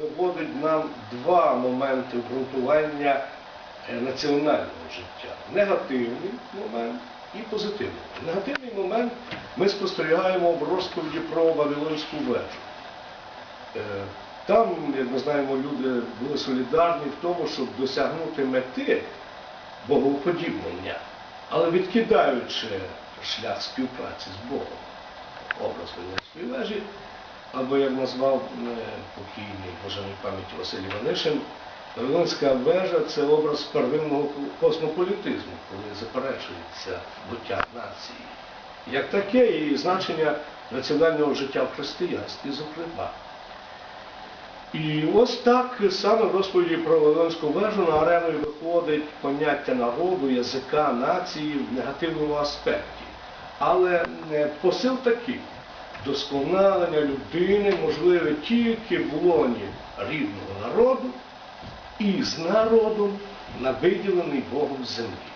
виводить нам два моменти ґрунтування е, національного життя. Негативний момент і позитивний. Негативний момент ми спостерігаємо в розповіді про Вавилонську вежу. Е, Там, як ми знаємо, люди були солідарні в тому, щоб досягнути мети богоуподібнення, але відкидаючи шлях співпраці з Богом, образ Вавилонської вежі, або як назвав е, покійний боженої пам'яті Василь Іванишин, Вавилонська вежа це образ первинного космополітизму, коли заперечується буття нації. Як таке і значення національного життя в християнстві, зокрема. І ось так саме в розповіді про Вавилонську вежу на арену виходить поняття народу, язика, нації в негативному аспекті. Але е, посил такий. Досконалення людини можливе тільки в лоні рідного народу і з народом на виділений Богом землі.